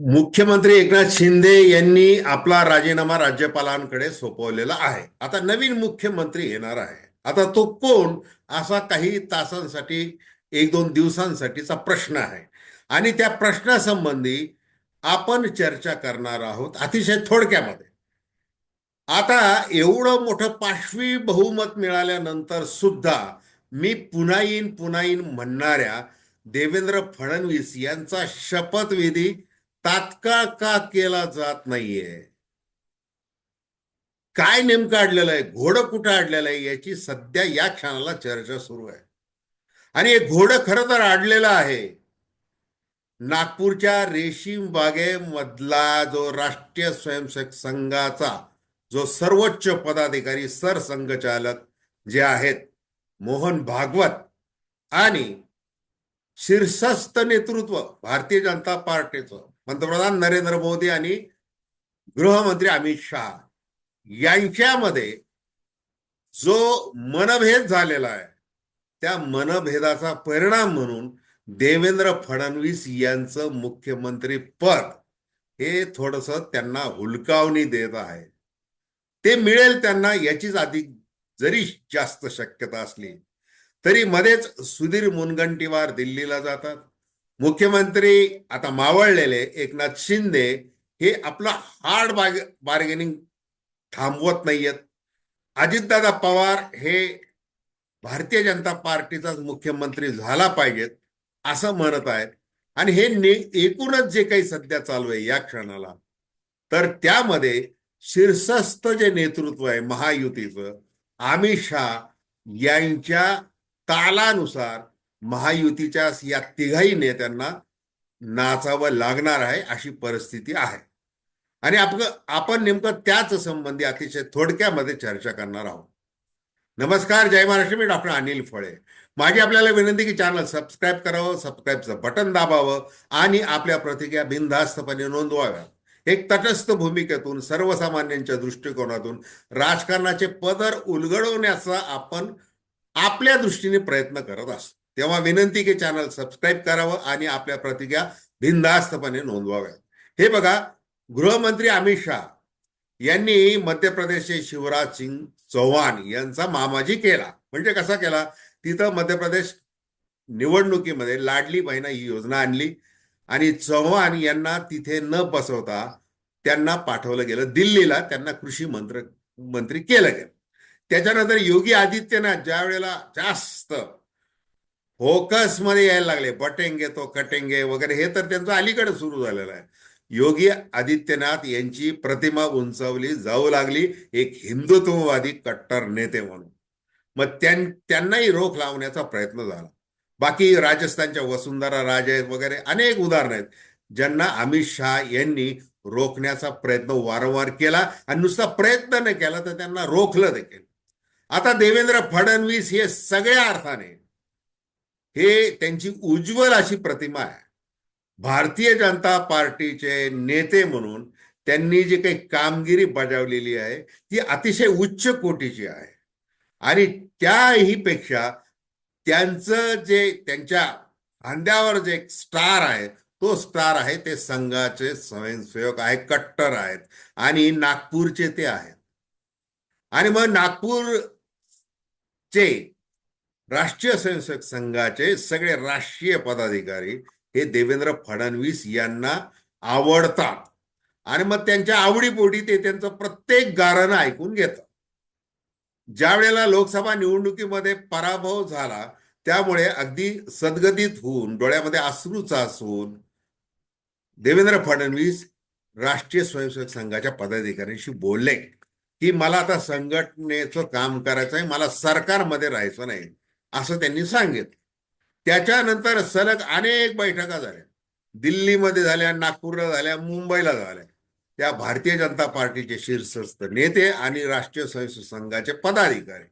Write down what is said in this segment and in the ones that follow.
मुख्यमंत्री एकनाथ शिंदे यांनी आपला राजीनामा राज्यपालांकडे सोपवलेला आहे. आता नवीन मुख्यमंत्री येणार आहे. आता तो कोण? असा काही तासांसाठी एक दोन दिवसांसाठीचा प्रश्न आहे. आणि त्या प्रश्नासंबंधी आपण चर्चा करणार आहोत अतिशय थोडक्यामध्ये. आता एवढं मोठं पाशवी बहुमत मिळाल्यानंतर सुद्धा मी पुन्हा येईन पुन्हा येईन म्हणणाऱ्या देवेंद्र फडणवीस यांचा शपथविधी तात्काळ का केला जात नाहीये? काय नेमकं अडलेलं आहे? घोडं कुठं अडलेलं आहे? याची सध्या या क्षणाला चर्चा सुरू आहे. आणि हे घोडं खरं तर अडलेलं आहे. नागपूरच्या रेशीम बागेमधला जो राष्ट्रीय स्वयंसेवक संघाचा जो सर्वोच्च पदाधिकारी सरसंघचालक जे आहेत मोहन भागवत आणि शीर्षस्थ नेतृत्व भारतीय जनता पार्टीचं पंतप्रधान नरेंद्र मोदी आणि गृहमंत्री अमित शहा यांच्यामध्ये जो मनभेद झालेला आहे त्या मनभेदाचा परिणाम म्हणून देवेंद्र फडणवीस यांचं मुख्यमंत्री पद हे थोडस त्यांना हुलकावणी देत आहे. ते मिळेल त्यांना याचीच अधिक जरी जास्त शक्यता असली तरी मध्येच सुधीर मुनगंटीवार दिल्लीला जातात. मुख्यमंत्री आता मावळलेले एकनाथ शिंदे हे आपलं हार्ड बाग बार्गेनिंग थांबवत नाहीयेत. अजितदादा पवार हे भारतीय जनता पार्टीचाच मुख्यमंत्री झाला पाहिजेत असं म्हणत आहेत. आणि हे ने एकूणच जे काही सध्या चालू आहे या क्षणाला तर त्यामध्ये शीर्षस्थ जे नेतृत्व आहे महायुतीचं अमित शहा यांच्या तालानुसार महायुतीच्या या तिघाही नेत्यांना नाचावं लागणार आहे अशी परिस्थिती आहे. आणि आपण आपण नेमकं त्याच संबंधी अतिशय थोडक्यामध्ये चर्चा करणार आहोत. नमस्कार जय महाराष्ट्र. मी डॉक्टर अनिल फळे. माझी आपल्याला विनंती की चॅनल सबस्क्राईब करावं सबस्क्राईबचं बटन दाबावं आणि आपल्या प्रतिक्रिया बिनधास्तपणे नोंदवाव्या एक तटस्थ भूमिकेतून सर्वसामान्यांच्या दृष्टिकोनातून राजकारणाचे पदर उलगडवण्याचा आपण आपल्या दृष्टीने प्रयत्न करत असतो. तेव्हा विनंती की चॅनल सबस्क्राईब करावं आणि आपल्या प्रतिक्रिया बिनधास्तपणे नोंदवाव्यात. हे बघा गृहमंत्री अमित शहा यांनी मध्य प्रदेशचे शिवराज सिंग चौहान यांचा मामाजी केला. म्हणजे कसा केला? तिथं मध्य प्रदेश निवडणुकीमध्ये लाडली बहिणा ही योजना आणली आणि चव्हाण यांना तिथे न बसवता त्यांना पाठवलं गेलं. दिल्लीला त्यांना कृषी मंत्र मंत्री केलं गेलं. त्याच्यानंतर योगी आदित्यनाथ ज्या वेळेला जास्त फोकसमध्ये यायला लागले. बटेंगे तो कटेंगे वगैरे हे तर त्यांचं अलीकडे सुरू झालेलं आहे. योगी आदित्यनाथ यांची प्रतिमा उंचावली जाऊ लागली. एक हिंदुत्ववादी कट्टर नेते म्हणून. मग त्यां त्यांनाही रोख लावण्याचा प्रयत्न झाला. बाकी राजस्थानच्या वसुंधरा राजे आहेत वगैरे अनेक उदाहरण आहेत. ज्यांना अमित शहा यांनी रोखण्याचा प्रयत्न वारंवार केला आणि नुसता प्रयत्न नाही केला तर त्यांना रोखलं देखील. आता देवेंद्र फडणवीस हे सगळ्या अर्थाने हे त्यांची उज्ज्वल अशी प्रतिमा आहे. भारतीय जनता पार्टीचे नेते म्हणून त्यांनी जी काही कामगिरी बजावलेली आहे ती अतिशय उच्च कोटीची आहे. आणि त्याही पेक्षा त्यांचं जे त्यांच्या खांद्यावर जे स्टार आहे तो स्टार आहे ते संघाचे स्वयंसेवक आहे कट्टर आहेत आणि नागपूरचे ते आहेत. आणि मग नागपूरचे राष्ट्रीय स्वयंसेवक संघाचे सगळे राष्ट्रीय पदाधिकारी हे देवेंद्र फडणवीस यांना आवडतात. आणि मग त्यांच्या आवडीपोटी ते त्यांचं प्रत्येक गारणं ऐकून घेतात. ज्या वेळेला लोकसभा निवडणुकीमध्ये पराभव झाला त्यामुळे अगदी सद्गतीत होऊन डोळ्यामध्ये अश्रूच असून देवेंद्र फडणवीस राष्ट्रीय स्वयंसेवक संघाच्या पदाधिकाऱ्यांशी बोलले की मला आता संघटनेचं काम करायचं आहे मला सरकारमध्ये राहायचं नाही. असं त्यांनी सांगितलं. त्याच्यानंतर सलग अनेक बैठका झाल्या. दिल्लीमध्ये झाल्या नागपूरला झाल्या मुंबईला झाल्या. त्या भारतीय जनता पार्टीचे शीर्षस्थ नेते आणि राष्ट्रीय स्वयंसेवक संघाचे पदाधिकारी.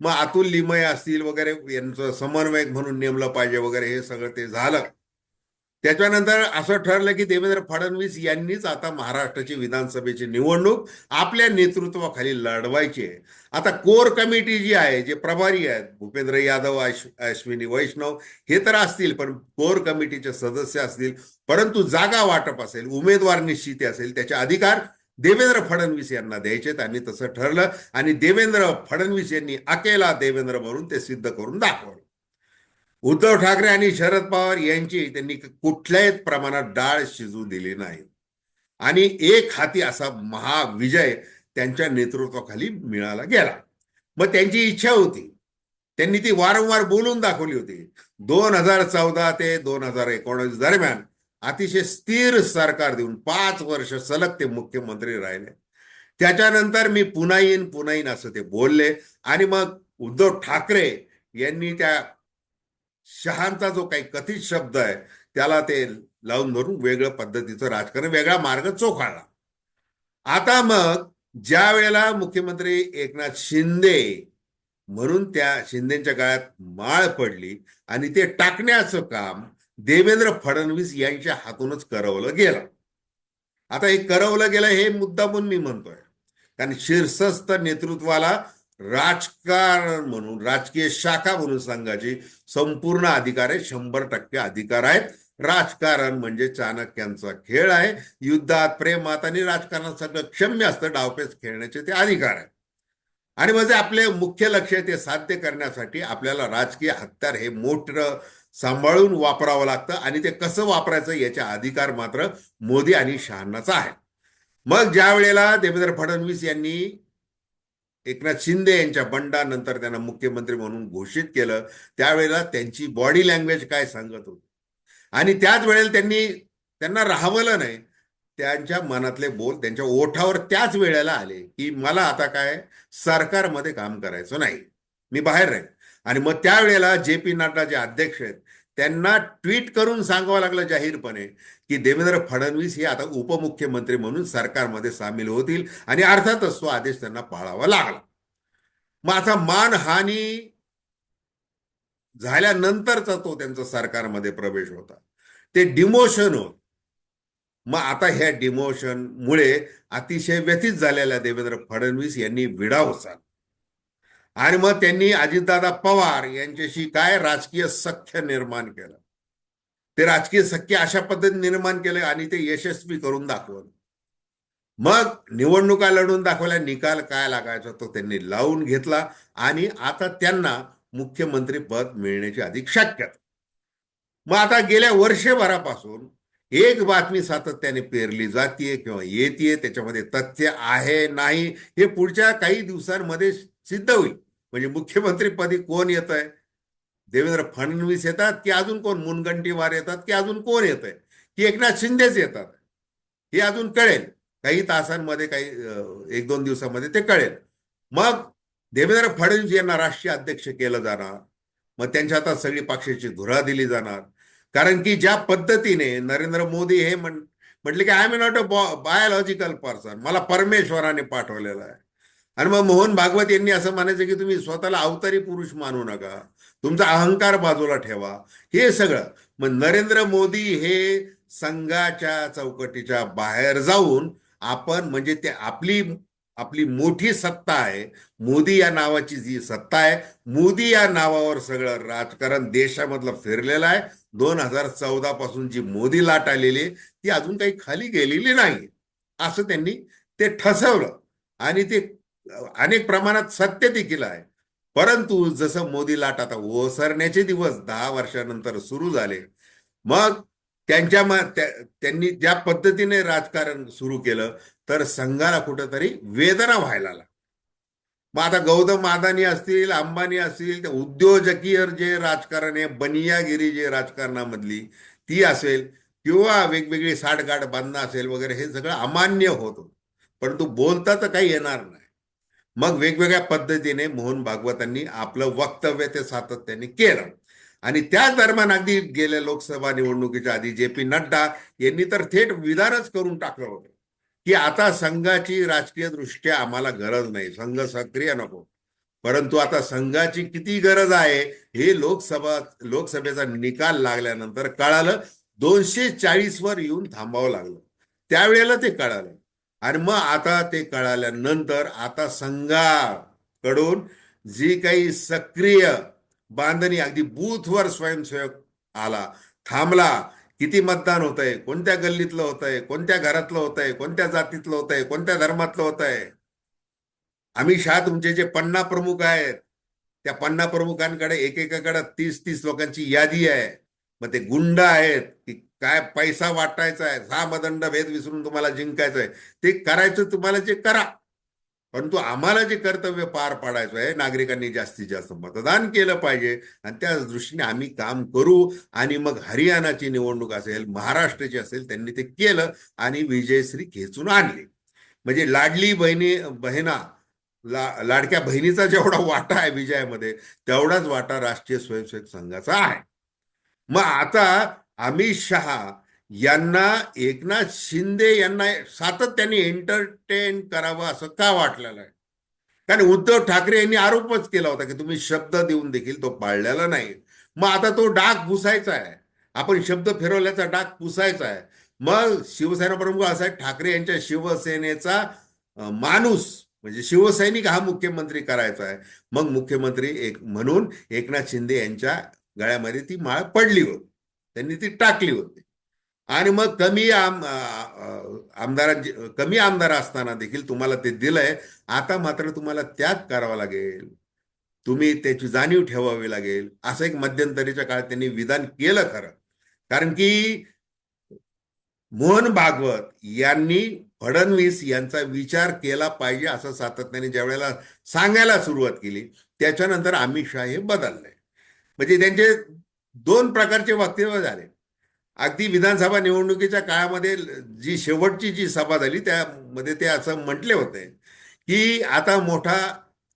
मग अतुल लिमय असतील वगैरे यांचं समन्वयक म्हणून नेमलं पाहिजे वगैरे हे सगळं ते झालं. त्याच्यानंतर असं ठरलं की देवेंद्र फडणवीस यांनीच आता महाराष्ट्राची विधानसभेची निवडणूक आपल्या नेतृत्वाखाली लढवायची आहे. आता कोर कमिटी जी आहे जे प्रभारी आहेत भूपेंद्र यादव अश्विनी वैष्णव हे तर असतील पण कोर कमिटीचे सदस्य असतील परंतु जागा वाटप असेल उमेदवार निश्चिती असेल त्याचे अधिकार देवेंद्र फडणवीस यांना द्यायचे आणि तसं ठरलं आणि देवेंद्र फडणवीस यांनी अकेला देवेंद्र म्हणून ते सिद्ध करून दाखवलं. उद्धव ठाकरे आणि शरद पवार यांची त्यांनी कुठल्याही प्रमाणात डाळ शिजू दिली नाही. आणि एक हाती असा महाविजय त्यांच्या नेतृत्वाखाली मिळाला गेला. मग त्यांची इच्छा होती. त्यांनी ती वारंवार बोलून दाखवली होती. दोन हजार चौदा ते दोन हजार एकोणीस दरम्यान अतिशय स्थिर सरकार देऊन पाच वर्ष सलग ते मुख्यमंत्री राहिले. त्याच्यानंतर मी पुन्हा येईन पुन्हा येईन असं ते बोलले. आणि मग उद्धव ठाकरे यांनी त्या शहांचा जो काही कथित शब्द आहे त्याला ते लावून धरून वेगळं पद्धतीचं राजकारण वेगळा मार्ग चोखाळला. आता मग ज्या वेळेला मुख्यमंत्री एकनाथ शिंदे म्हणून त्या शिंदेच्या काळात माळ पडली आणि ते टाकण्याचं काम देवेंद्र फडणवीस यांच्या हातूनच करवलं गेलं. आता हे करवलं गेलं हे मुद्दा म्हणून मी म्हणतोय. कारण शीर्षस्थ नेतृत्वाला राजकारण म्हणून राजकीय शाखा म्हणून संघाची संपूर्ण अधिकार आहे शंभर टक्के अधिकार आहेत. राजकारण म्हणजे चाणक्यांचा खेळ आहे. युद्धात प्रेमात आणि राजकारणात सगळं क्षम्य असतं डावपेच खेळण्याचे ते अधिकार आहे आणि म्हणजे आपले मुख्य लक्ष ते साध्य करण्यासाठी आपल्याला राजकीय हत्यार हे मोठं सांभाळून वापरावं लागतं आणि ते कसं वापरायचं याचे अधिकार मात्र मोदी आणि शहाणाचा आहे. मग ज्या वेळेला देवेंद्र फडणवीस यांनी एकनाथ शिंदे यांच्या बंडानंतर त्यांना मुख्यमंत्री म्हणून घोषित केलं. त्यावेळेला त्यांची बॉडी लँग्वेज काय सांगत होती? आणि त्याच वेळेला त्यांनी त्यांना राहवलं नाही. त्यांच्या मनातले बोल त्यांच्या ओठावर त्याच वेळेला आले की मला आता काय सरकारमध्ये काम करायचं नाही. मी बाहेर राहील आणि मग त्यावेळेला जे पी नड्डा जे अध्यक्ष आहेत त्यांना ट्विट करून सांगावं लागलं जाहीरपणे की देवेंद्र फडणवीस हे आता उपमुख्यमंत्री म्हणून सरकारमध्ये सामील होतील आणि अर्थातच तो आदेश त्यांना पाळावा लागला. मग आता मानहानी झाल्यानंतरचा तो त्यांचा सरकारमध्ये प्रवेश होता. ते डिमोशन होत. मग आता ह्या डिमोशनमुळे अतिशय व्यथित झालेल्या देवेंद्र फडणवीस यांनी विडा उचलला. आणि मग त्यांनी अजितदादा पवार यांच्याशी काय राजकीय सख्य निर्माण केलं? ते राजकीय सख्य अशा पद्धतीने निर्माण केले आणि ते यशस्वी करून दाखवलं. मग निवडणुका लढून दाखवल्या निकाल काय लागायचा तो त्यांनी लावून घेतला आणि आता त्यांना मुख्यमंत्री पद मिळण्याची अधिक शक्यता. मग आता गेल्या वर्षभरापासून एक बातमी सातत्याने पेरली जातीये किंवा येते त्याच्यामध्ये तथ्य आहे नाही हे पुढच्या काही दिवसांमध्ये सिद्ध होईल. म्हणजे मुख्यमंत्रीपदी कोण येत आहे देवेंद्र फडणवीस येतात की अजून कोण? मुनगंटीवार येतात की अजून कोण येत आहे की एकनाथ शिंदेच येतात. हे अजून कळेल. काही तासांमध्ये काही एक दोन दिवसामध्ये ते कळेल. मग देवेंद्र फडणवीस यांना राष्ट्रीय अध्यक्ष केलं जाणार. मग त्यांच्या हातात सगळी पक्षाची धुरा दिली जाणार. कारण की ज्या पद्धतीने नरेंद्र मोदी हे म्हण म्हटले की I am not a biological person मला परमेश्वराने पाठवलेलं आहे. आणि मग मोहन भागवत यांनी असं म्हणायचं की तुम्ही स्वतःला अवतारी पुरुष मानू नका. तुमचा अहंकार बाजूला ठेवा. हे सगळं. मग नरेंद्र मोदी हे संघाच्या चौकटीच्या बाहेर जाऊन आपण म्हणजे ते आपली आपली मोठी सत्ता आहे. मोदी या नावाची जी सत्ता आहे मोदी या नावावर सगळं राजकारण देशामधलं फिरलेलं आहे. दोन हजार चौदा पासून जी मोदी लाट आलेली आहे ती अजून काही खाली गेलेली नाही. असं त्यांनी ते ठसवलं. आणि ते अनेक प्रमाणात सत्य देखील आहे. परंतु जसं मोदी लाट आता ओसरण्याचे दिवस दहा वर्षानंतर सुरू झाले मग त्यांच्या त्यांनी ज्या पद्धतीने राजकारण सुरू केलं तर संघाला कुठंतरी वेदना व्हायला लागली मग आता गौतम अदानी असतील अंबानी असतील उद्योजकीय जे राजकारण आहे बनियागिरी जे राजकारणामधली ती असेल किंवा वेगवेगळी साठगाठ बांधणं असेल वगैरे हे सगळं अमान्य होत. परंतु बोलता तर काही येणार नाही. मग वेगवेगळ्या पद्धतीने मोहन भागवतांनी आपलं वक्तव्य ते सातत्याने केलं. आणि त्याच दरम्यान अगदी गेल्या लोकसभा निवडणुकीच्या आधी जे पी नड्डा यांनी तर थेट विधानच करून टाकलं होतं. की आता संघाची राजकीय दृष्ट्या आम्हाला गरज नाही. संघ सक्रिय नको. परंतु आता संघाची किती गरज आहे हे लोकसभा लोकसभेचा निकाल लागल्यानंतर कळालं. दोनशे चाळीस वर येऊन थांबावं लागलं. त्यावेळेला ते कळालं. आणि मग आता ते कळाल्यानंतर आता संघाकडून जी काही सक्रिय बांधणी अगदी बूथवर स्वयंसेवक आला थांबला किती मतदान होत आहे कोणत्या गल्लीतलं होत आहे कोणत्या घरातलं होत आहे कोणत्या जातीतलं होत आहे कोणत्या धर्मातलं होत आहे अमित शहा तुमचे जे पन्ना प्रमुख आहेत त्या पन्ना प्रमुखांकडे एकेकाकडे तीस तीस लोकांची यादी आहे. मग ते गुंड आहेत की काय पैसा वाटायचा आहे सहा मदंड भेद विसरून तुम्हाला जिंकायचं आहे. ते करायचं तुम्हाला जे करा. परंतु आम्हाला जे कर्तव्य पार पाडायचं आहे नागरिकांनी जास्तीत जास्त मतदान केलं पाहिजे. आणि त्या दृष्टीने आम्ही काम करू आणि मग हरियाणाची निवडणूक असेल महाराष्ट्राची असेल त्यांनी ते केलं आणि विजयश्री खेचून आणली. म्हणजे लाडली बहिणी बहिणा ला लाडक्या बहिणीचा जेवढा वाटा आहे विजयामध्ये तेवढाच वाटा राष्ट्रीय स्वयंसेवक संघाचा आहे. मग आता अमित शहा यांना एकनाथ शिंदे यांना सातत्याने एंटरटेन करावं असं का वाटलेलं आहे? कारण उद्धव ठाकरे यांनी आरोपच केला होता की तुम्ही शब्द देऊन देखील तो पाळलेला नाही. मग आता तो डाग पुसायचा आहे. आपण शब्द फिरवल्याचा डाग पुसायचा आहे. मग शिवसेना प्रमुख असा ठाकरे यांच्या शिवसेनेचा माणूस म्हणजे शिवसैनिक हा मुख्यमंत्री करायचा आहे. मग मुख्यमंत्री एक म्हणून एकनाथ शिंदे यांच्या गळ्यामध्ये ती माळ पडली होती. त्यांनी ती टाकली होती. आणि मग कमी आम आमदारांची कमी आमदार असताना देखील तुम्हाला ते दिलंय. आता मात्र तुम्हाला त्याग करावा लागेल. तुम्ही त्याची जाणीव ठेवावी लागेल. असं एक मध्यंतरीच्या काळात त्यांनी विधान केलं खरं. कारण की मोहन भागवत यांनी फडणवीस यांचा विचार केला पाहिजे असं सातत्याने ज्या वेळेला सांगायला सुरुवात केली त्याच्यानंतर अमित शहा हे बदलले. म्हणजे त्यांचे दोन प्रकारचे वक्तव्य झाले. अगदी विधानसभा निवडणुकीच्या काळामध्ये जी शेवटची जी सभा झाली त्यामध्ये ते असं म्हटले होते की आता मोठा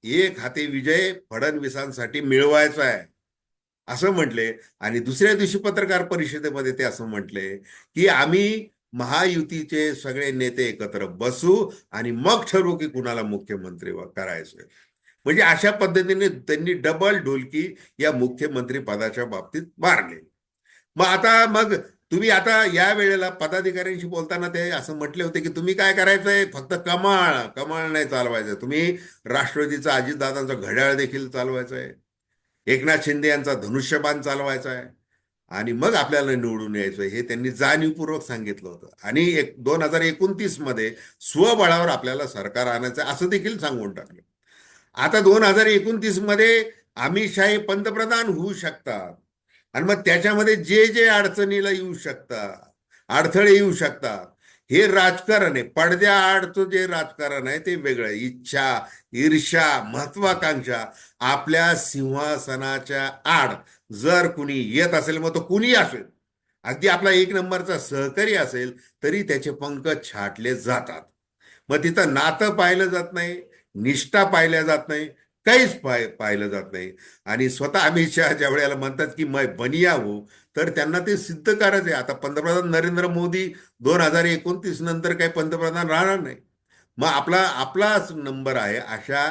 एक हाती विजय फडणवीसांसाठी मिळवायचा आहे. असं म्हटले. आणि दुसऱ्या दिवशी पत्रकार परिषदेमध्ये ते असं म्हटले की आम्ही महायुतीचे सगळे नेते एकत्र बसू आणि मग ठरवू की कुणाला मुख्यमंत्री करायचं म्हणजे अशा पद्धतीने त्यांनी डबल ढोलकी या मुख्यमंत्री पदाच्या बाबतीत मारले. मग आता मग तुम्ही आता या वेळेला पदाधिकाऱ्यांशी बोलताना ते असं म्हटले होते की तुम्ही काय करायचंय? फक्त कमाळ कमाळ नाही चालवायचं. तुम्ही राष्ट्रवादीचा अजितदादांचा घड्याळ देखील चालवायचं आहे एकनाथ शिंदे यांचा धनुष्यबाण चालवायचा आहे आणि मग आपल्याला निवडून यायचं हे त्यांनी जाणीवपूर्वक सांगितलं होतं. आणि एक दोन हजार एकोणतीसमध्ये स्वबळावर आपल्याला सरकार आणायचं असं देखील सांगून टाकलं. आता दोन हजार एकोणतीसमध्ये अमित शाह हे पंतप्रधान होऊ शकतात. आणि मग त्याच्यामध्ये जे जे अडचणीला येऊ शकतात अडथळे येऊ शकतात हे राजकारण आहे. पडद्या आडचं जे राजकारण आहे ते वेगळं इच्छा ईर्षा महत्वाकांक्षा आपल्या सिंहासनाच्या आड जर कुणी येत असेल मग तो कुणी असेल? अगदी आपला एक नंबरचा सहकारी असेल तरी त्याचे पंख छाटले जातात. मग तिथं नातं पाहिलं जात नाही. निष्ठा पाहिल्या जात नाही काहीच पाय पाहिलं जात नाही. आणि स्वतः अमित शहा ज्या वेळेला म्हणतात की मै बनिया हो तर त्यांना ते सिद्ध करायचं आहे. आता पंतप्रधान नरेंद्र मोदी दोन हजार एकोणतीस नंतर काही पंतप्रधान राहणार नाही. मग आपला आपलाच नंबर आहे अशा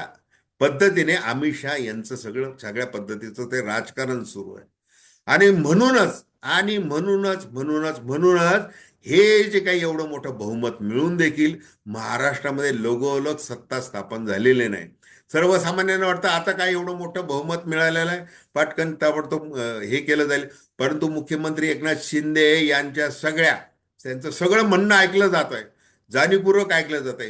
पद्धतीने अमित शहा यांचं सगळं सगळ्या पद्धतीचं ते राजकारण सुरू आहे. आणि म्हणूनच आणि म्हणूनच म्हणूनच म्हणूनच हे जे काही एवढं मोठं बहुमत मिळून देखील महाराष्ट्रामध्ये लोगोलग सत्ता स्थापन झालेले नाही. सर्वसामान्यांना वाटतं आता काय एवढं मोठं बहुमत मिळालेलं आहे? पटकन ताबडतोब हे केलं जाईल. परंतु मुख्यमंत्री एकनाथ शिंदे यांच्या सगळ्या त्यांचं सगळं म्हणणं ऐकलं जात आहे जाणीवपूर्वक ऐकलं जात आहे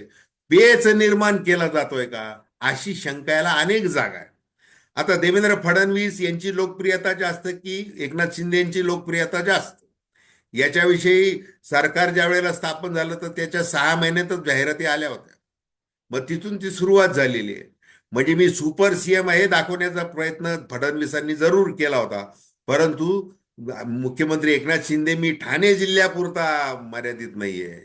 पेच निर्माण केला जातोय का? अशी शंकायला अनेक जागा आहे आता देवेंद्र फडणवीस यांची लोकप्रियता जास्त की एकनाथ शिंदे यांची लोकप्रियता जास्त? याच्याविषयी सरकार ज्या वेळेला स्थापन झालं तर त्याच्या सहा महिन्यातच जाहिराती आल्या होत्या. मग तिथून ती सुरुवात झालेली आहे. म्हणजे मी सुपर सीएम आहे दाखवण्याचा प्रयत्न फडणवीसांनी जरूर केला होता. परंतु मुख्यमंत्री एकनाथ शिंदे मी ठाणे जिल्ह्यापुरता मर्यादित नाहीये.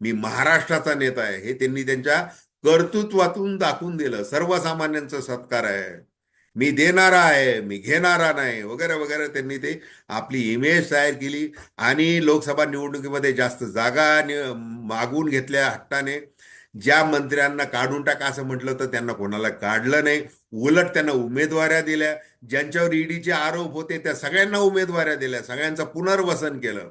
मी महाराष्ट्राचा नेता आहे. हे त्यांनी त्यांच्या कर्तृत्वातून दाखवून दिलं. सर्वसामान्यांचा सत्कार आहे. मी देणारा आहे मी घेणारा नाही वगैरे वगैरे त्यांनी ते आपली इमेज तयार केली आणि लोकसभा निवडणुकीमध्ये जास्त जागा मागून घेतल्या हट्टाने. ज्या मंत्र्यांना काढून टाका असं म्हटलं तर त्यांना कोणाला काढलं नाही. उलट त्यांना उमेदवाऱ्या दिल्या. ज्यांच्यावर ईडीचे आरोप होते त्या सगळ्यांना उमेदवाऱ्या दिल्या. सगळ्यांचं पुनर्वसन केलं.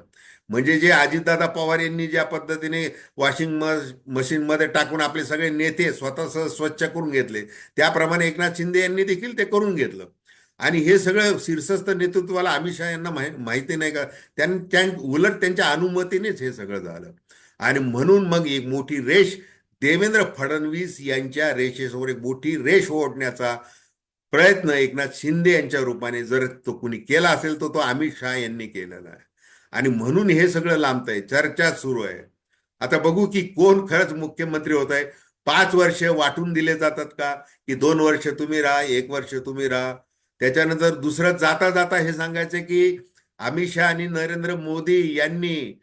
म्हणजे जे अजितदादा पवार यांनी ज्या पद्धतीने वॉशिंग मशीनमध्ये टाकून आपले सगळे नेते स्वतः स्वच्छ करून घेतले त्याप्रमाणे एकनाथ शिंदे यांनी देखील ते करून घेतलं. आणि हे सगळं शीर्षस्थ नेतृत्वाला अमित शहा यांना माहिती नाही का? त्यां उलट त्यांच्या अनुमतीनेच हे सगळं झालं. आणि म्हणून मग एक मोठी रेष देवेंद्र फडणवीस यांच्या रेषेसमोर एक मोठी रेष ओढण्याचा प्रयत्न एकनाथ शिंदे यांच्या रूपाने जर तो कुणी केला असेल तर तो अमित शहा यांनी केलेला आहे. आणि म्हणून हे सगळं लांबत आहे चर्चा सुरू आहे. आता बघू की कोण खरंच मुख्यमंत्री होत आहे. पाच वर्ष वाटून दिले जातात का? की दोन वर्ष तुम्ही राहा एक वर्ष तुम्ही राहा. त्याच्यानंतर दुसरं जाता जाता हे सांगायचं की अमित शहा आणि नरेंद्र मोदी यांनी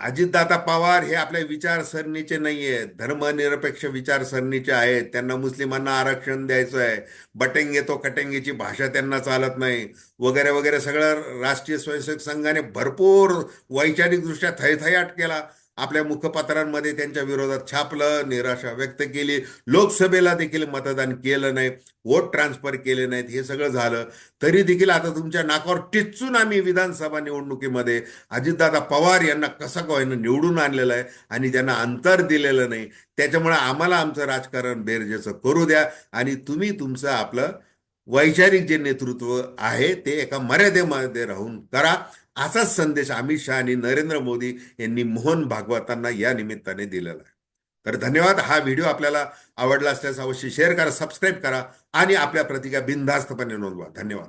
अजितदादा पवार हे आपल्या विचारसरणीचे नाहीये. धर्मनिरपेक्ष विचारसरणीचे आहेत. त्यांना मुस्लिमांना आरक्षण द्यायचं आहे. बटेंगे तो कटेंगेची भाषा त्यांना चालत नाही. वगैरे वगैरे सगळं राष्ट्रीय स्वयंसेवक संघाने भरपूर वैचारिकदृष्ट्या थैथयाट केला. आपल्या मुखपत्रांमध्ये त्यांच्या विरोधात छापलं निराशा व्यक्त केली. लोकसभेला देखील मतदान केलं नाही वोट ट्रान्सफर केले नाहीत हे सगळं झालं. तरी देखील आता तुमच्या नाकावर टिचून आम्ही विधानसभा निवडणुकीमध्ये अजितदादा पवार यांना कसं कवायनं निवडून आणलेलं आहे आणि त्यांना अंतर दिलेलं नाही त्याच्यामुळे आम्हाला आमचं राजकारण बेरजेचं करू द्या आणि तुम्ही तुमचं आपलं वैचारिक जे नेतृत्व आहे ते एका मर्यादेमध्ये राहून करा. असाच संदेश अमित शहा आणि नरेंद्र मोदी यांनी मोहन भागवतांना या निमित्ताने दिलेला आहे. तर धन्यवाद. हा व्हिडिओ आपल्याला आवडला असल्यास अवश्य शेअर करा सबस्क्राईब करा आणि आपल्या प्रतिक्रिया बिनधास्तपणे नोंदवा. धन्यवाद.